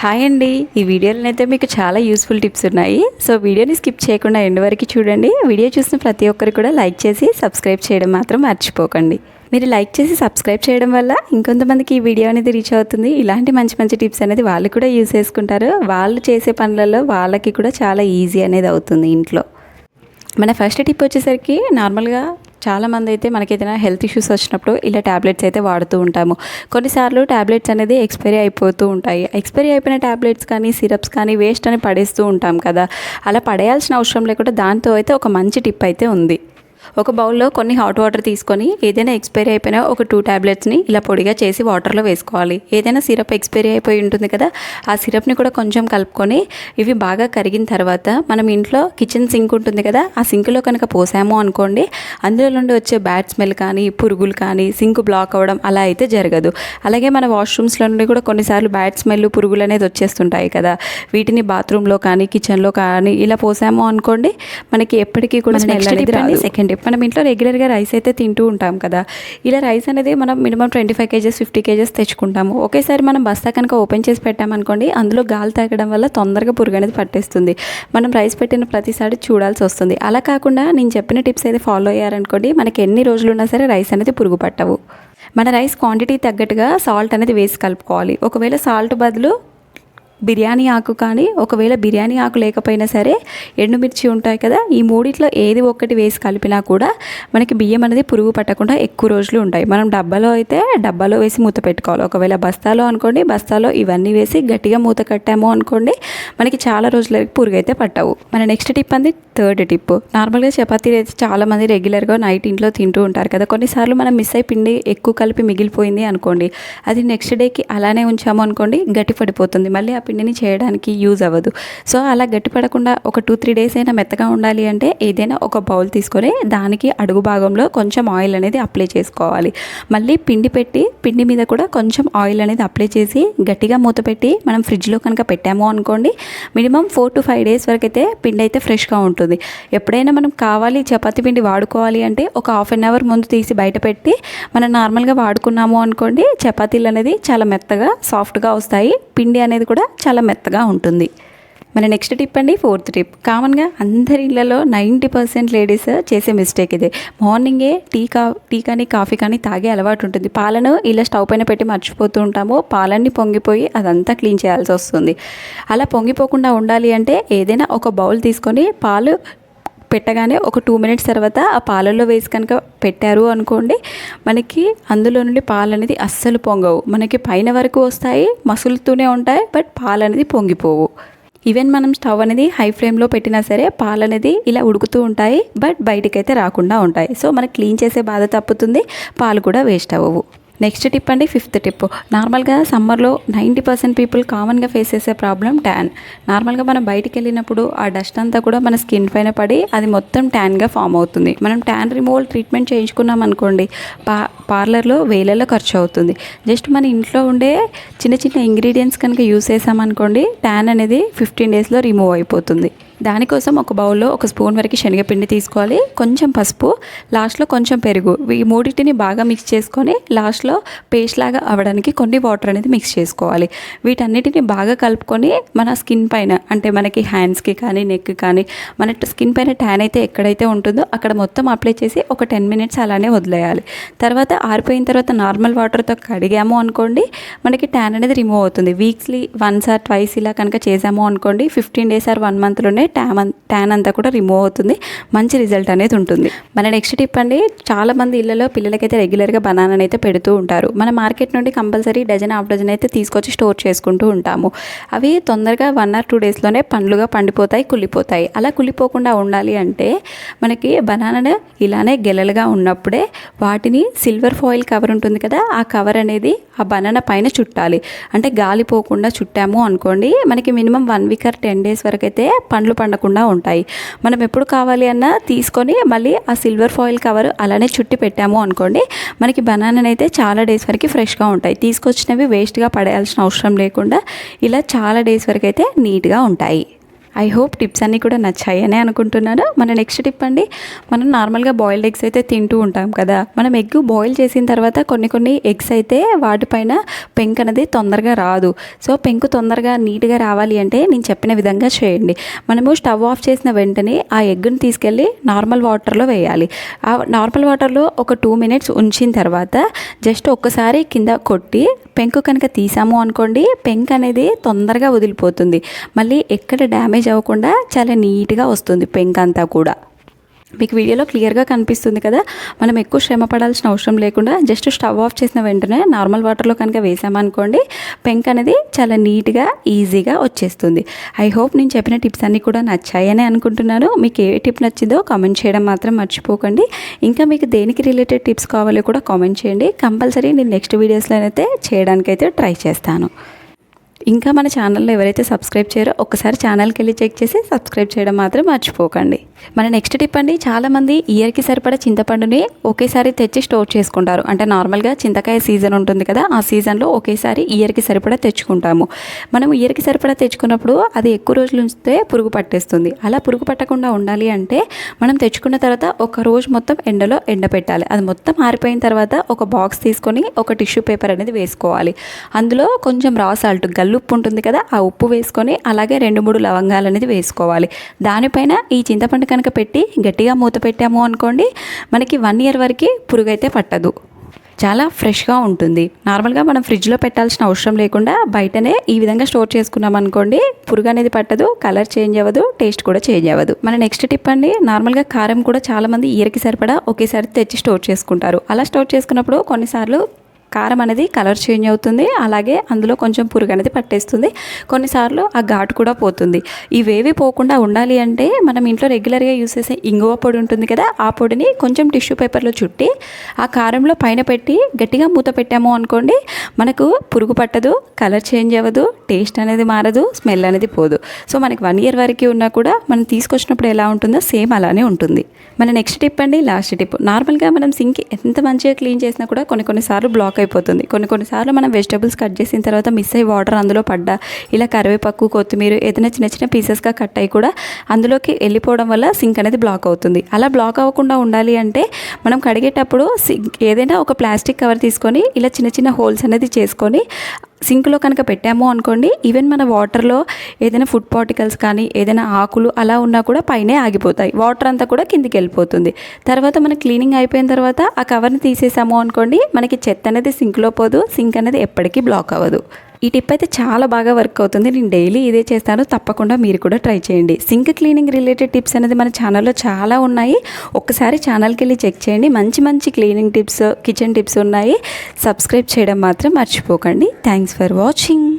Hi అండి. ఈ వీడియోలోనైతే మీకు చాలా యూస్ఫుల్ టిప్స్ ఉన్నాయి. సో వీడియోని స్కిప్ చేయకుండా ఎండ్ వరకు చూడండి. వీడియో చూసిన ప్రతి ఒక్కరు కూడా లైక్ చేసి సబ్స్క్రైబ్ చేయడం మాత్రం మర్చిపోకండి. మీరు లైక్ చేసి సబ్స్క్రైబ్ చేయడం వల్ల ఇంకొంతమందికి ఈ వీడియో అనేది రీచ్ అవుతుంది. ఇలాంటి మంచి మంచి టిప్స్ అనేది వాళ్ళు కూడా యూస్ చేసుకుంటారు. వాళ్ళు చేసే పనులలో వాళ్ళకి కూడా చాలా ఈజీ అనేది అవుతుంది ఇంట్లో. మన ఫస్ట్ టిప్ వచ్చేసరికి నార్మల్గా చాలామంది అయితే మనకి ఏదైనా హెల్త్ ఇష్యూస్ వచ్చినప్పుడు ఇలా ట్యాబ్లెట్స్ అయితే వాడుతూ ఉంటాము. కొన్నిసార్లు ట్యాబ్లెట్స్ అనేది ఎక్స్పైరీ అయిపోతూ ఉంటాయి. ఎక్స్పైరీ అయిపోయిన ట్యాబ్లెట్స్ కానీ సిరప్స్ కానీ వేస్ట్ అని పడేస్తూ ఉంటాం కదా. అలా పడేయాల్సిన అవసరం లేకుండా దాంతో అయితే ఒక మంచి టిప్ అయితే ఉంది. ఒక బౌల్లో కొన్ని హాట్ వాటర్ తీసుకొని ఏదైనా ఎక్స్పైరీ అయిపోయిన ఒక టూ ట్యాబ్లెట్స్ని ఇలా పొడిగా చేసి వాటర్లో వేసుకోవాలి. ఏదైనా సిరప్ ఎక్స్పైరీ అయిపోయి ఉంటుంది కదా ఆ సిరప్ని కూడా కొంచెం కలుపుకొని ఇవి బాగా కరిగిన తర్వాత మనం ఇంట్లో కిచెన్ సింక్ ఉంటుంది కదా ఆ సింక్లో కనుక పోసాము అనుకోండి అందులో నుండి వచ్చే బ్యాడ్ స్మెల్ కానీ పురుగులు కానీ సింక్ బ్లాక్ అవ్వడం అలా అయితే జరగదు. అలాగే మన వాష్రూమ్స్లో నుండి కూడా కొన్నిసార్లు బ్యాడ్ స్మెల్ పురుగులు అనేది వచ్చేస్తుంటాయి కదా వీటిని బాత్రూంలో కానీ కిచెన్లో కానీ ఇలా పోసాము అనుకోండి మనకి ఎప్పటికీ కూడా స్మెల్ అనేది రాదు. సెకండ్ మనం ఇంట్లో రెగ్యులర్గా రైస్ అయితే తింటూ ఉంటాం కదా. ఇలా రైస్ అనేది మనం minimum twenty five kgs fifty kgs తెచ్చుకుంటాము. ఒకేసారి మనం బస్తా కనుక ఓపెన్ చేసి పెట్టామనుకోండి అందులో గాలి తాగడం వల్ల తొందరగా పురుగు అనేది పట్టేస్తుంది. మనం రైస్ పెట్టిన ప్రతిసారి చూడాల్సి వస్తుంది. అలా కాకుండా నేను చెప్పిన టిప్స్ అయితే ఫాలో అయ్యారనుకోండి మనకి ఎన్ని రోజులు ఉన్నా సరే రైస్ అనేది పురుగు పట్టవు. మన రైస్ క్వాంటిటీ తగ్గట్టుగా సాల్ట్ అనేది వేసి కలుపుకోవాలి. ఒకవేళ సాల్ట్ బదులు బిర్యానీ ఆకు కానీ ఒకవేళ బిర్యానీ ఆకు లేకపోయినా సరే ఎండుమిర్చి ఉంటాయి కదా ఈ మూడిట్లో ఏది ఒక్కటి వేసి కలిపినా కూడా మనకి బియ్యం అనేది పురుగు పట్టకుండా ఎక్కువ రోజులు ఉంటాయి. మనం డబ్బాలో అయితే డబ్బాలో వేసి మూత పెట్టుకోవాలి. ఒకవేళ బస్తాలో అనుకోండి బస్తాలో ఇవన్నీ వేసి గట్టిగా మూత కట్టాము అనుకోండి మనకి చాలా రోజులకి పురుగు అయితే పట్టవు. మన నెక్స్ట్ టిప్ అంది థర్డ్ టిప్. నార్మల్గా చపాతీలు అయితే చాలామంది రెగ్యులర్గా నైట్ ఇంట్లో తింటూ ఉంటారు కదా కొన్నిసార్లు మనం మిస్ అయి పిండి ఎక్కువ కలిపి మిగిలిపోయింది అనుకోండి అది నెక్స్ట్ డేకి అలానే ఉంచాము అనుకోండి గట్టి పడిపోతుంది మళ్ళీ ఆ పిండిని చేయడానికి యూజ్ అవ్వదు. సో అలా గట్టిపడకుండా ఒక టూ త్రీ డేస్ అయినా మెత్తగా ఉండాలి అంటే ఏదైనా ఒక బౌల్ తీసుకొని దానికి అడుగు భాగంలో కొంచెం ఆయిల్ అనేది అప్లై చేసుకోవాలి. మళ్ళీ పిండి పెట్టి పిండి మీద కూడా కొంచెం ఆయిల్ అనేది అప్లై చేసి గట్టిగా మూత పెట్టి మనం ఫ్రిడ్జ్లో కనుక పెట్టాము అనుకోండి minimum four to five days వరకు అయితే పిండి అయితే ఫ్రెష్గా ఉంటుంది. ఎప్పుడైనా మనం కావాలి చపాతీ పిండి వాడుకోవాలి అంటే ఒక హాఫ్ అన్ అవర్ ముందు తీసి బయట పెట్టి మనం నార్మల్గా వాడుకున్నాము అనుకోండి చపాతీలు అనేది చాలా మెత్తగా సాఫ్ట్గా వస్తాయి. పిండి అనేది కూడా చాలా మెత్తగా ఉంటుంది. మన నెక్స్ట్ టిప్ అండి ఫోర్త్ టిప్ కామన్గా అందరి ఇళ్ళలో నైంటీ పర్సెంట్ లేడీస్ చేసే మిస్టేక్ ఇది. మార్నింగే టీ కా టీ కానీ కాఫీ కానీ తాగే అలవాటు ఉంటుంది. పాలను ఇలా స్టవ్ పైన పెట్టి మర్చిపోతూ ఉంటాము. పాలన్నీ పొంగిపోయి అదంతా క్లీన్ చేయాల్సి వస్తుంది. అలా పొంగిపోకుండా ఉండాలి అంటే ఏదైనా ఒక బౌల్ తీసుకొని పాలు పెట్టగానే ఒక టూ మినిట్స్ తర్వాత ఆ పాలల్లో వేసి కనుక పెట్టారు అనుకోండి మనకి అందులో నుండి పాలు అనేది అస్సలు పొంగవు. మనకి పైన వరకు వస్తాయి మసులుతూనే ఉంటాయి బట్ పాలు అనేది పొంగిపోవు. ఈవెన్ మనం స్టవ్ అనేది హై ఫ్లేమ్లో పెట్టినా సరే పాలు అనేది ఇలా ఉడుకుతూ ఉంటాయి బట్ బయటికైతే రాకుండా ఉంటాయి. సో మనకి క్లీన్ చేసే బాధ తప్పుతుంది పాలు కూడా వేస్ట్ అవ్వవు. నెక్స్ట్ టిప్ అండి ఫిఫ్త్ టిప్. నార్మల్గా సమ్మర్లో నైంటీ పర్సెంట్ పీపుల్ కామన్గా ఫేస్ చేసే ప్రాబ్లం ట్యాన్. నార్మల్గా మనం బయటికి వెళ్ళినప్పుడు ఆ డస్ట్ అంతా కూడా మన స్కిన్ పైన పడి అది మొత్తం ట్యాన్గా ఫామ్ అవుతుంది. మనం ట్యాన్ రిమూవల్ ట్రీట్మెంట్ చేయించుకున్నాం అనుకోండి పా పార్లర్లో వేలల్లో ఖర్చు అవుతుంది. జస్ట్ మన ఇంట్లో ఉండే చిన్న చిన్న ఇంగ్రీడియంట్స్ కనుక యూస్ చేసామనుకోండి ట్యాన్ అనేది ఫిఫ్టీన్ డేస్లో రిమూవ్ అయిపోతుంది. దానికోసం ఒక బౌల్లో ఒక స్పూన్ వరకు శనగపిండి తీసుకోవాలి కొంచెం పసుపు లాస్ట్లో కొంచెం పెరుగు. ఈ మూడింటిని బాగా మిక్స్ చేసుకొని లాస్ట్లో పేస్ట్ లాగా అవ్వడానికి కొన్ని వాటర్ అనేది మిక్స్ చేసుకోవాలి. వీటన్నిటిని బాగా కలుపుకొని మన స్కిన్ పైన అంటే మనకి హ్యాండ్స్కి కానీ నెక్ కానీ మన స్కిన్ పైన ట్యాన్ అయితే ఎక్కడైతే ఉంటుందో అక్కడ మొత్తం అప్లై చేసి ఒక టెన్ మినిట్స్ అలానే వదిలేయాలి. తర్వాత ఆరిపోయిన తర్వాత నార్మల్ వాటర్తో కడిగాము అనుకోండి మనకి ట్యాన్ అనేది రిమూవ్ అవుతుంది. వీక్లీ వన్స్ ఆర్ ట్వైస్ ఇలా కనుక చేసాము అనుకోండి ఫిఫ్టీన్ డేస్ ఆర్ వన్ మంత్లోనే ట్యాన్ ట్యాన్ అంతా కూడా రిమూవ్ అవుతుంది. మంచి రిజల్ట్ అనేది ఉంటుంది. మన నెక్స్ట్ టిప్ అండి చాలా మంది ఇళ్ళలో పిల్లలకైతే రెగ్యులర్గా బనానాని అయితే పెడుతూ ఉంటారు. మన మార్కెట్ నుండి కంపల్సరీ డజన్ హాఫ్ డజన్ అయితే తీసుకొచ్చి స్టోర్ చేసుకుంటూ ఉంటాము. అవి తొందరగా వన్ ఆర్ టూ డేస్లోనే పండ్లుగా పండిపోతాయి కుళ్ళిపోతాయి. అలా కుళ్ళిపోకుండా ఉండాలి అంటే మనకి బనానా ఇలానే గెలలుగా ఉన్నప్పుడే వాటిని సిల్వర్ ఫాయిల్ కవర్ ఉంటుంది కదా ఆ కవర్ అనేది ఆ బనానా పైన చుట్టాలి. అంటే గాలిపోకుండా చుట్టాము అనుకోండి మనకి minimum one week or ten days వరకు అయితే పండ్లు పండకుండా ఉంటాయి. మనం ఎప్పుడు కావాలి అన్నా తీసుకొని మళ్ళీ ఆ సిల్వర్ ఫాయిల్ కవర్ అలానే చుట్టి పెట్టాము అనుకోండి మనకి బనానాని అయితే చాలా డేస్ వరకు ఫ్రెష్గా ఉంటాయి. తీసుకొచ్చినవి వేస్ట్గా పడేయాల్సిన అవసరం లేకుండా ఇలా చాలా డేస్ వరకు అయితే నీట్గా ఉంటాయి. ఐ హోప్ టిప్స్ అన్నీ కూడా నచ్చాయని అనుకుంటున్నాను. మన నెక్స్ట్ టిప్ అండి మనం నార్మల్గా బాయిల్డ్ ఎగ్స్ అయితే తింటూ ఉంటాం కదా. మనం ఎగ్ బాయిల్ చేసిన తర్వాత కొన్ని కొన్ని ఎగ్స్ అయితే వాటిపైన పెంక్ అనేది తొందరగా రాదు. సో పెంకు తొందరగా నీట్గా రావాలి అంటే నేను చెప్పిన విధంగా చేయండి. మనము స్టవ్ ఆఫ్ చేసిన వెంటనే ఆ ఎగ్ని తీసుకెళ్ళి నార్మల్ వాటర్లో వేయాలి. ఆ నార్మల్ వాటర్లో ఒక టూ మినిట్స్ ఉంచిన తర్వాత జస్ట్ ఒక్కసారి కింద కొట్టి పెంకు కనుక తీసాము అనుకోండి పెంక్ అనేది తొందరగా వదిలిపోతుంది. మళ్ళీ ఎక్కడ డ్యామేజ్ అవ్వకుండా చాలా నీట్గా వస్తుంది పెంక్ అంతా కూడా. మీకు వీడియోలో క్లియర్గా కనిపిస్తుంది కదా మనం ఎక్కువ శ్రమ పడాల్సిన అవసరం లేకుండా జస్ట్ స్టవ్ ఆఫ్ చేసిన వెంటనే నార్మల్ వాటర్లో కనుక వేసామనుకోండి పెంక్ అనేది చాలా నీట్గా ఈజీగా వచ్చేస్తుంది. ఐ హోప్ నేను చెప్పిన టిప్స్ అన్నీ కూడా నచ్చాయని అనుకుంటున్నాను. మీకు ఏ టిప్ నచ్చిందో కామెంట్ చేయడం మాత్రం మర్చిపోకండి. ఇంకా మీకు దేనికి రిలేటెడ్ టిప్స్ కావాలో కూడా కామెంట్ చేయండి. కంపల్సరీ నేను నెక్స్ట్ వీడియోస్లోనైతే చేయడానికైతే ట్రై చేస్తాను. ఇంకా మన ఛానల్లో ఎవరైతే సబ్స్క్రైబ్ చేయరో ఒకసారి ఛానల్కి వెళ్ళి చెక్ చేసి సబ్స్క్రైబ్ చేయడం మాత్రం మర్చిపోకండి. మన నెక్స్ట్ టిప్ అండి చాలామంది ఇయర్కి సరిపడా చింతపండుని ఒకేసారి తెచ్చి స్టోర్ చేసుకుంటారు. అంటే నార్మల్గా చింతకాయ సీజన్ ఉంటుంది కదా ఆ సీజన్లో ఒకేసారి ఇయర్కి సరిపడా తెచ్చుకుంటాము. మనం ఇయర్కి సరిపడా తెచ్చుకున్నప్పుడు అది ఎక్కువ రోజులు ఉంచితే పురుగు పట్టేస్తుంది. అలా పురుగు పట్టకుండా ఉండాలి అంటే మనం తెచ్చుకున్న తర్వాత ఒక రోజు మొత్తం ఎండలో ఎండపెట్టాలి అది మొత్తం ఆరిపోయిన తర్వాత ఒక బాక్స్ తీసుకొని ఒక టిష్యూ పేపర్ అనేది వేసుకోవాలి. అందులో కొంచెం రా సాల్ట్ ఉప్పు ఉంటుంది కదా ఆ ఉప్పు వేసుకొని అలాగే రెండు మూడు లవంగాలు అనేది వేసుకోవాలి. దానిపైన ఈ చింతపండు కనుక పెట్టి గట్టిగా మూత పెట్టాము అనుకోండి మనకి వన్ ఇయర్ వరకు పురుగు అయితే పట్టదు. చాలా ఫ్రెష్గా ఉంటుంది. నార్మల్గా మనం ఫ్రిడ్జ్లో పెట్టాల్సిన అవసరం లేకుండా బయటనే ఈ విధంగా స్టోర్ చేసుకున్నాం అనుకోండి పురుగు అనేది పట్టదు కలర్ చేంజ్ అవ్వదు టేస్ట్ కూడా చేంజ్ అవ్వదు. మన నెక్స్ట్ టిప్ అండి నార్మల్గా కారం కూడా చాలామంది ఇయర్కి సరిపడా ఒకేసారి తెచ్చి స్టోర్ చేసుకుంటారు. అలా స్టోర్ చేసుకున్నప్పుడు కొన్నిసార్లు కారం అనేది కలర్ చేంజ్ అవుతుంది. అలాగే అందులో కొంచెం పురుగు అనేది పట్టేస్తుంది. కొన్నిసార్లు ఆ ఘాటు కూడా పోతుంది. ఇవేవి పోకుండా ఉండాలి అంటే మనం ఇంట్లో రెగ్యులర్గా యూస్ చేసే ఇంగువ పొడి ఉంటుంది కదా ఆ పొడిని కొంచెం టిష్యూ పేపర్లో చుట్టి ఆ కారంలో పైన పెట్టి గట్టిగా మూత పెట్టాము అనుకోండి మనకు పురుగు పట్టదు కలర్ చేంజ్ అవ్వదు టేస్ట్ అనేది మారదు స్మెల్ అనేది పోదు. సో మనకి వన్ ఇయర్ వరకు ఉన్నా కూడా మనం తీసుకొచ్చినప్పుడు ఎలా ఉంటుందో సేమ్ అలానే ఉంటుంది. మన నెక్స్ట్ టిప్ అండి లాస్ట్ టిప్ నార్మల్గా మనం సింక్ ఎంత మంచిగా క్లీన్ చేసినా కూడా కొన్ని కొన్నిసార్లు బ్లాక్ అయిపోతుంది. కొన్ని కొన్నిసార్లు మనం వెజిటబుల్స్ కట్ చేసిన తర్వాత మిస్ అయ్యి వాటర్ అందులో పడ్డా ఇలా కరివేపాకు కొత్తిమీర ఏదైనా చిన్న చిన్న పీసెస్గా కట్ అయ్యి కూడా అందులోకి వెళ్ళిపోవడం వల్ల సింక్ అనేది బ్లాక్ అవుతుంది. అలా బ్లాక్ అవ్వకుండా ఉండాలి అంటే మనం కడిగేటప్పుడు సింక్ ఏదైనా ఒక ప్లాస్టిక్ కవర్ తీసుకొని ఇలా చిన్న చిన్న హోల్స్ అనేది చేసుకొని సింక్లో కనుక పెట్టాము అనుకోండి ఈవెన్ మన వాటర్లో ఏదైనా ఫుడ్ పార్టికల్స్ కానీ ఏదైనా ఆకులు అలా ఉన్నా కూడా పైనే ఆగిపోతాయి. వాటర్ అంతా కూడా కిందికి వెళ్ళిపోతుంది. తర్వాత మన క్లీనింగ్ అయిపోయిన తర్వాత ఆ కవర్ని తీసేసాము అనుకోండి మనకి చెత్త అనేది సింక్లో పోదు సింక్ అనేది ఎప్పటికీ బ్లాక్ అవ్వదు. ఈ టిప్ అయితే చాలా బాగా వర్క్ అవుతుంది. నేను డైలీ ఇదే చేస్తాను. తప్పకుండా మీరు కూడా ట్రై చేయండి. సింక్ క్లీనింగ్ రిలేటెడ్ టిప్స్ అనేది మన ఛానల్లో చాలా ఉన్నాయి. ఒక్కసారి ఛానల్కి వెళ్ళి చెక్ చేయండి. మంచి మంచి క్లీనింగ్ టిప్స్ కిచెన్ టిప్స్ ఉన్నాయి. సబ్స్క్రైబ్ చేయడం మాత్రం మర్చిపోకండి. Thanks for watching